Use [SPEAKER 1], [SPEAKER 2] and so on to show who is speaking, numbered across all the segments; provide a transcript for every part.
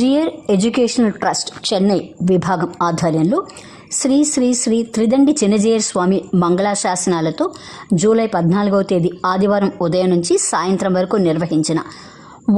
[SPEAKER 1] Jeeyar educational trust Chennai విభాగం ఆధ్వర్యంలో శ్రీ శ్రీ శ్రీ త్రిదండి చిన్నజీయర్ స్వామి మంగళాశాసనాలతో జూలై పద్నాలుగవ తేదీ ఆదివారం ఉదయం నుంచి సాయంత్రం వరకు నిర్వహించిన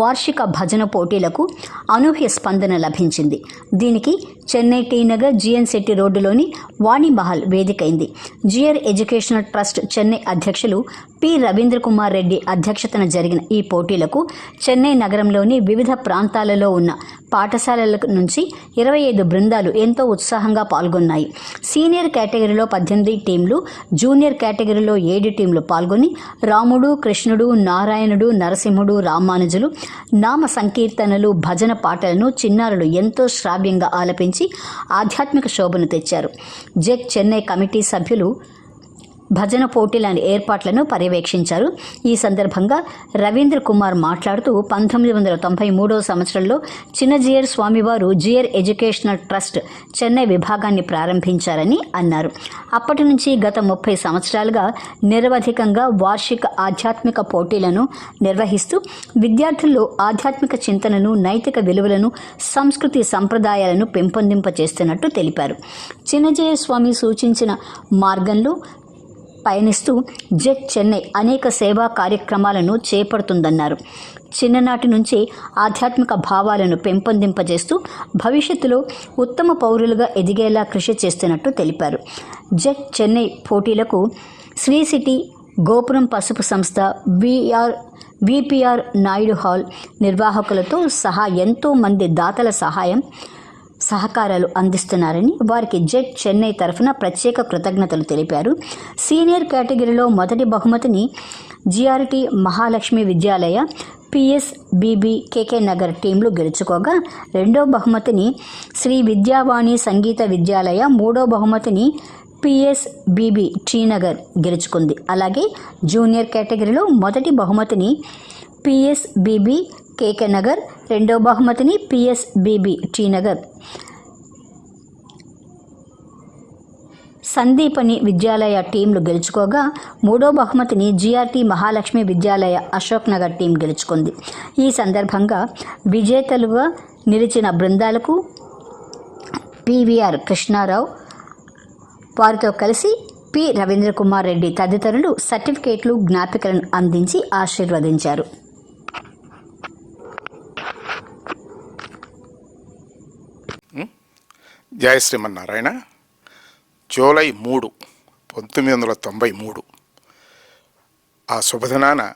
[SPEAKER 1] వార్షిక భజన పోటీలకు అనూహ్య స్పందన లభించింది. దీనికి చెన్నై టీనగర్ జిఎన్ శెట్టి రోడ్డులోని వాణిమహల్ వేదికైంది. జియర్ ఎడ్యుకేషనల్ ట్రస్ట్ చెన్నై అధ్యక్షులు పి రవీంద్ర కుమార్ రెడ్డి అధ్యక్షతన జరిగిన ఈ పోటీలకు చెన్నై నగరంలోని వివిధ ప్రాంతాలలో ఉన్న పాఠశాలల నుంచి ఇరవై ఐదు బృందాలు ఎంతో ఉత్సాహంగా పాల్గొన్నాయి. సీనియర్ కేటగిరీలో పద్దెనిమిది టీంలు జూనియర్ కేటగిరీలో ఏడు టీంలు పాల్గొని రాముడు కృష్ణుడు నారాయణుడు నరసింహుడు రామానుజులు నామ సంకీర్తనలు భజన పాటలను చిన్నారులు ఎంతో శ్రావ్యంగా ఆలపించి ఆధ్యాత్మిక శోభను తెచ్చారు. జెక్ చెన్నై కమిటీ సభ్యులు భజన పోటీల ఏర్పాట్లను పర్యవేక్షించారు. ఈ సందర్భంగా రవీంద్ర కుమార్ మాట్లాడుతూ పంతొమ్మిది వందల తొంభై మూడవ సంవత్సరంలో చిన్నజీయర్ స్వామివారు జియర్ ఎడ్యుకేషనల్ ట్రస్ట్ చెన్నై విభాగాన్ని ప్రారంభించారని అన్నారు. అప్పటి నుంచి గత ముప్పై సంవత్సరాలుగా నిరవధికంగా వార్షిక ఆధ్యాత్మిక పోటీలను నిర్వహిస్తూ విద్యార్థుల్లో ఆధ్యాత్మిక చింతనను నైతిక విలువలను సంస్కృతి సంప్రదాయాలను పెంపొందింపచేస్తున్నట్టు తెలిపారు. చిన్నజీయర్ స్వామి సూచించిన మార్గంలో పయనిస్తూ జెట్ చెన్నై అనేక సేవా కార్యక్రమాలను చేపడుతుందన్నారు. చిన్ననాటి నుంచి ఆధ్యాత్మిక భావాలను పెంపొందింపజేస్తూ భవిష్యత్తులో ఉత్తమ పౌరులుగా ఎదిగేలా కృషి చేస్తున్నట్టు తెలిపారు. జెట్ చెన్నై పోటీలకు శ్రీ సిటీ గోపురం పసుపు సంస్థ విఆర్ విపిఆర్ నాయుడు హాల్ నిర్వాహకులతో సహా ఎంతో మంది దాతల సహాయం సహకారాలు అందిస్తున్నారని వారికి జెట్ చెన్నై తరఫున ప్రత్యేక కృతజ్ఞతలు తెలిపారు. సీనియర్ కేటగిరీలో మొదటి బహుమతిని GRT Mahalakshmi Vidyalaya PS BB KK Nagar టీంలు గెలుచుకోగా రెండో బహుమతిని శ్రీ విద్యావాణి సంగీత విద్యాలయ మూడో బహుమతిని పిఎస్ బీబీ శ్రీనగర్ గెలుచుకుంది. అలాగే జూనియర్ కేటగిరీలో మొదటి బహుమతిని పిఎస్ బీబీ కేకే నగర్ రెండో బహుమతిని పిఎస్ బీబీ సందీపని విద్యాలయ టీంలు గెలుచుకోగా మూడో బహుమతిని జిఆర్టీ మహాలక్ష్మి విద్యాలయ అశోక్ నగర్ టీం గెలుచుకుంది. ఈ సందర్భంగా విజేతలుగా నిలిచిన బృందాలకు పివిఆర్ కృష్ణారావు వారితో కలిసి పి రవీంద్ర కుమార్ రెడ్డి తదితరులు సర్టిఫికేట్లు జ్ఞాపికలను అందించి ఆశీర్వదించారు.
[SPEAKER 2] జయ శ్రీమన్నారాయణ జూలై మూడు పంతొమ్మిది వందల తొంభై మూడు. ఆ శుభదినాన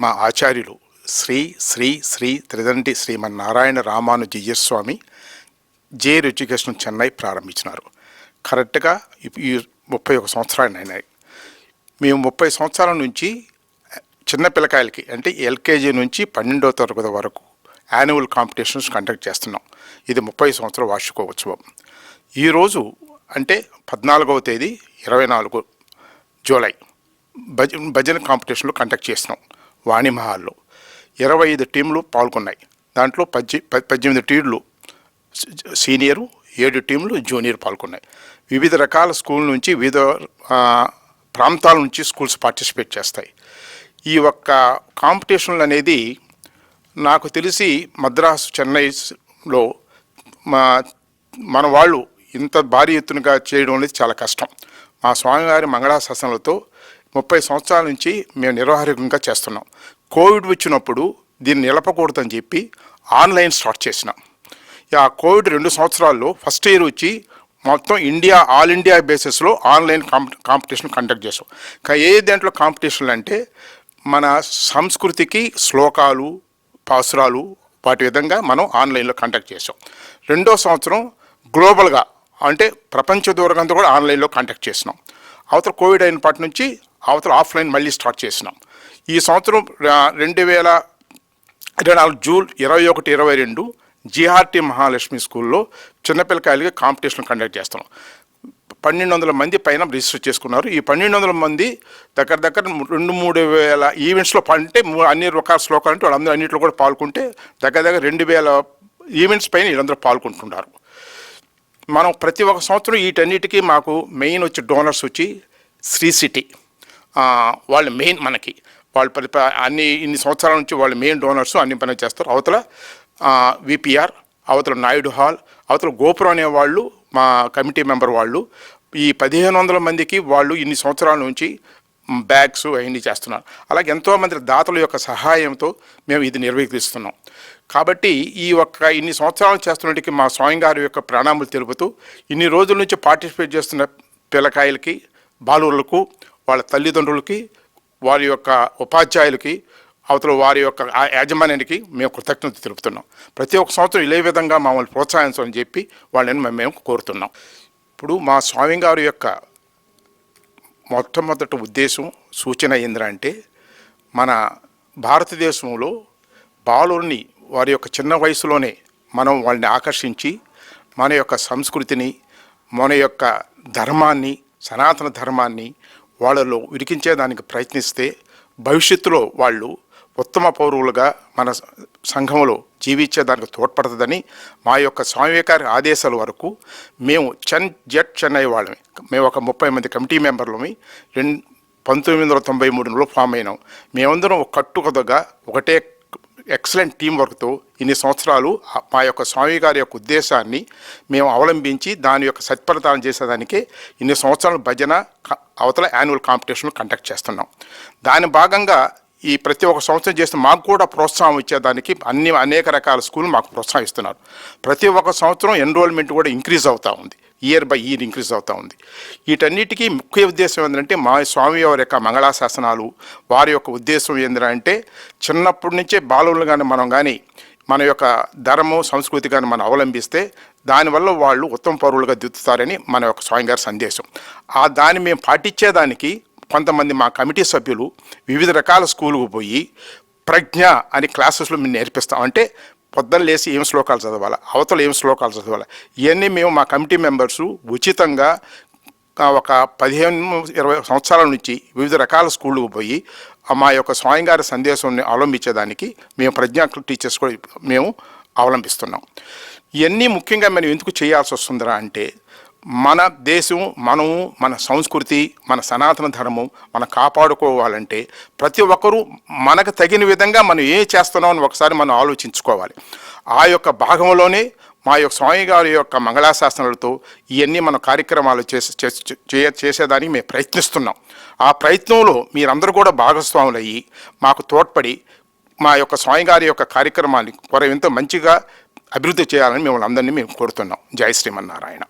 [SPEAKER 2] మా ఆచార్యులు శ్రీ శ్రీ శ్రీ త్రిదండి శ్రీమన్నారాయణ రామాను స్వామి జే ఎడ్యుకేషన్ చెన్నై ప్రారంభించినారు. కరెక్ట్గా ఈ ముప్పై ఒక సంవత్సరాలు అయినాయి. మేము ముప్పై సంవత్సరాల నుంచి చిన్న పిల్లకాయలకి అంటే ఎల్కేజీ నుంచి పన్నెండో తరగతి వరకు యాన్యువల్ కాంపిటీషన్స్ కండక్ట్ చేస్తున్నాం. ఇది ముప్పై సంవత్సరాల వార్షికోత్సవం. ఈరోజు అంటే పద్నాలుగవ తేదీ ఇరవై నాలుగు జూలై భజ భజన కాంపిటీషన్లు కండక్ట్ చేసినాం వాణిమహాల్లో ఇరవై ఐదు టీంలు పాల్గొన్నాయి. దాంట్లో పద్దె పద్దెనిమిది టీంలు సీనియరు ఏడు టీంలు జూనియర్ పాల్గొన్నాయి. వివిధ రకాల స్కూల్ నుంచి వివిధ ప్రాంతాల నుంచి స్కూల్స్ పార్టిసిపేట్ చేస్తాయి. ఈ ఒక్క కాంపిటీషన్లు అనేది నాకు తెలిసి మద్రాసు చెన్నైలో మా మన వాళ్ళు ఇంత భారీ ఎత్తునగా చేయడం అనేది చాలా కష్టం. మా స్వామివారి మంగళాశాసనాలతో ముప్పై సంవత్సరాల నుంచి మేము నిర్వాహకంగా చేస్తున్నాం. కోవిడ్ వచ్చినప్పుడు దీన్ని నిలపకూడదని చెప్పి ఆన్లైన్ స్టార్ట్ చేసినాం. ఆ కోవిడ్ రెండు సంవత్సరాల్లో ఫస్ట్ ఇయర్ వచ్చి మొత్తం ఇండియా ఆల్ ఇండియా బేసిస్లో ఆన్లైన్ కాంప కాంపిటీషన్ కండక్ట్ చేసాం ఏ దాంట్లో కాంపిటీషన్లు అంటే మన సంస్కృతికి శ్లోకాలు అవసరాలు వాటి విధంగా మనం ఆన్లైన్లో కాంటాక్ట్ చేసాం రెండో సంవత్సరం గ్లోబల్గా అంటే ప్రపంచ దూరంగా కూడా ఆన్లైన్లో కాంటాక్ట్ చేసినాం. అవతల కోవిడ్ అయినప్పటి నుంచి అవతల ఆఫ్లైన్ మళ్ళీ స్టార్ట్ చేసినాం. ఈ సంవత్సరం రెండు వేల ఇరవై నాలుగు జూన్ ఇరవై ఒకటి ఇరవై రెండు జీఆర్టీ మహాలక్ష్మి స్కూల్లో చిన్నపిల్లకాయలకి కాంపిటీషన్ కండక్ట్ చేస్తున్నాం. పన్నెండు వందల మంది పైన రిజిస్టర్ చేసుకున్నారు. ఈ పన్నెండు వందల మంది దగ్గర దగ్గర రెండు మూడు వేల ఈవెంట్స్లో అంటే అన్ని రకాల శ్లోకాలు అంటే వాళ్ళందరూ అన్నింటిలో కూడా పాల్గొంటే దగ్గర దగ్గర రెండు వేల ఈవెంట్స్ పైన వీళ్ళందరూ పాల్గొంటున్నారు. మనం ప్రతి ఒక్క సంవత్సరం వీటన్నిటికీ మాకు మెయిన్ వచ్చి డోనర్స్ వచ్చి శ్రీ సిటీ. వాళ్ళు మెయిన్ మనకి. వాళ్ళు పరి ప- అన్ని ఇన్ని సంవత్సరాల నుంచి వాళ్ళు మెయిన్ డోనర్స్ అన్ని పని చేస్తారు. అవతల విపిఆర్ అవతల నాయుడు హాల్ అవతల గోపురం అనేవాళ్ళు మా కమిటీ మెంబర్ వాళ్ళు ఈ పదిహేను వందల మందికి వాళ్ళు ఇన్ని సంవత్సరాల నుంచి బ్యాగ్స్ అవన్నీ చేస్తున్నారు. అలాగే ఎంతోమంది దాతల యొక్క సహాయంతో మేము ఇది నిర్వహిస్తున్నాం. కాబట్టి ఈ ఒక్క ఇన్ని సంవత్సరాలు చేస్తున్నట్టుకి మా స్వామి గారి యొక్క ప్రణాములు తెలుపుతూ ఇన్ని రోజుల నుంచి పార్టిసిపేట్ చేస్తున్న పిల్లకాయలకి బాలురులకు వాళ్ళ తల్లిదండ్రులకి వారి యొక్క ఉపాధ్యాయులకి అవతల వారి యొక్క ఆ యాజమాన్యానికి మేము కృతజ్ఞత తెలుపుతున్నాం. ప్రతి ఒక్క సంవత్సరం ఇదే విధంగా మమ్మల్ని ప్రోత్సహించమని చెప్పి వాళ్ళని మేము- మేము కోరుతున్నాం. ఇప్పుడు మా స్వామి గారి యొక్క మొట్టమొదటి ఉద్దేశం సూచన ఏంటంటే మన భారతదేశంలో బాలుని వారి యొక్క చిన్న వయసులోనే మనం వాళ్ళని ఆకర్షించి మన యొక్క సంస్కృతిని మన యొక్క ధర్మాన్ని సనాతన ధర్మాన్ని వాళ్ళలో విరికించేదానికి ప్రయత్నిస్తే భవిష్యత్తులో వాళ్ళు ఉత్తమ పౌరులుగా మన సంఘంలో జీవించేదానికి తోడ్పడుతుందని మా యొక్క స్వామి గారి ఆదేశాల వరకు మేము చెన్ జెట్ చెన్నై వాళ్ళమి. మేము ఒక ముప్పై మంది కమిటీ మెంబర్లమి. రెండు పంతొమ్మిది వందల తొంభై మూడులో ఫామ్ అయినాం. మేమందరం ఒక కట్టుకదగా ఒకటే ఎక్సలెంట్ టీం వర్క్తో ఇన్ని సంవత్సరాలు మా యొక్క స్వామి గారి యొక్క ఉద్దేశాన్ని మేము అవలంబించి దాని యొక్క సత్ఫలితాలను చేసేదానికి ఇన్ని సంవత్సరాలు భజన అవతల యాన్యువల్ కాంపిటీషన్ కండక్ట్ చేస్తున్నాం. దాని భాగంగా ఈ ప్రతి ఒక్క సంవత్సరం చేస్తే మాకు కూడా ప్రోత్సాహం ఇచ్చేదానికి అన్ని అనేక రకాల స్కూల్ మాకు ప్రోత్సహిస్తున్నారు ప్రతి ఒక్క సంవత్సరం ఎన్రోల్మెంట్ కూడా ఇంక్రీజ్ అవుతూ ఉంది. ఇయర్ బై ఇయర్ ఇంక్రీజ్ అవుతూ ఉంది. వీటన్నిటికీ ముఖ్య ఉద్దేశం ఏంటంటే మా స్వామి వారి యొక్క మంగళాశాసనాలు వారి యొక్క ఉద్దేశం ఏంటంటే చిన్నప్పటి నుంచే బాలువులు కానీ మనం కానీ మన యొక్క ధర్మం సంస్కృతి కానీ మనం అవలంబిస్తే దానివల్ల వాళ్ళు ఉత్తమ పౌరులుగా దిద్దుతారని మన యొక్క స్వామి గారి సందేశం. ఆ దాన్ని మేము పాటించేదానికి కొంతమంది మా కమిటీ సభ్యులు వివిధ రకాల స్కూలుకు పోయి ప్రజ్ఞ అని క్లాసెస్లో మేము నేర్పిస్తాం. అంటే పొద్దున్న లేసి ఏం శ్లోకాలు చదవాలి? అవతల ఏం శ్లోకాలు చదవాలి? ఇవన్నీ మేము మా కమిటీ మెంబర్సు ఉచితంగా ఒక పదిహేను ఇరవై సంవత్సరాల నుంచి వివిధ రకాల స్కూళ్ళకు పోయి మా యొక్క స్వామి గారి సందేశాన్ని అవలంబించేదానికి మేము ప్రజ్ఞా టీచర్స్ కూడా మేము అవలంబిస్తున్నాం. ఇవన్నీ ముఖ్యంగా మనం ఎందుకు చేయాల్సి వస్తుందిరా అంటే మన దేశం మనము మన సంస్కృతి మన సనాతన ధర్మం మనం కాపాడుకోవాలంటే ప్రతి ఒక్కరూ మనకు తగిన విధంగా మనం ఏం చేస్తున్నాం అని ఒకసారి మనం ఆలోచించుకోవాలి. ఆ యొక్క భాగంలోనే మా యొక్క స్వామి గారి యొక్క మంగళాశాసనాలతో ఇవన్నీ మన కార్యక్రమాలు చేసే చే- చేసేదానికి మేము ప్రయత్నిస్తున్నాం. ఆ ప్రయత్నంలో మీరందరూ కూడా భాగస్వాములు అయ్యి మాకు తోడ్పడి మా యొక్క స్వామి గారి యొక్క కార్యక్రమాన్ని కొర ఎంతో మంచిగా అభివృద్ధి చేయాలని మిమ్మల్ని అందరినీ మేము కోరుతున్నాం. జై శ్రీమన్నారాయణ.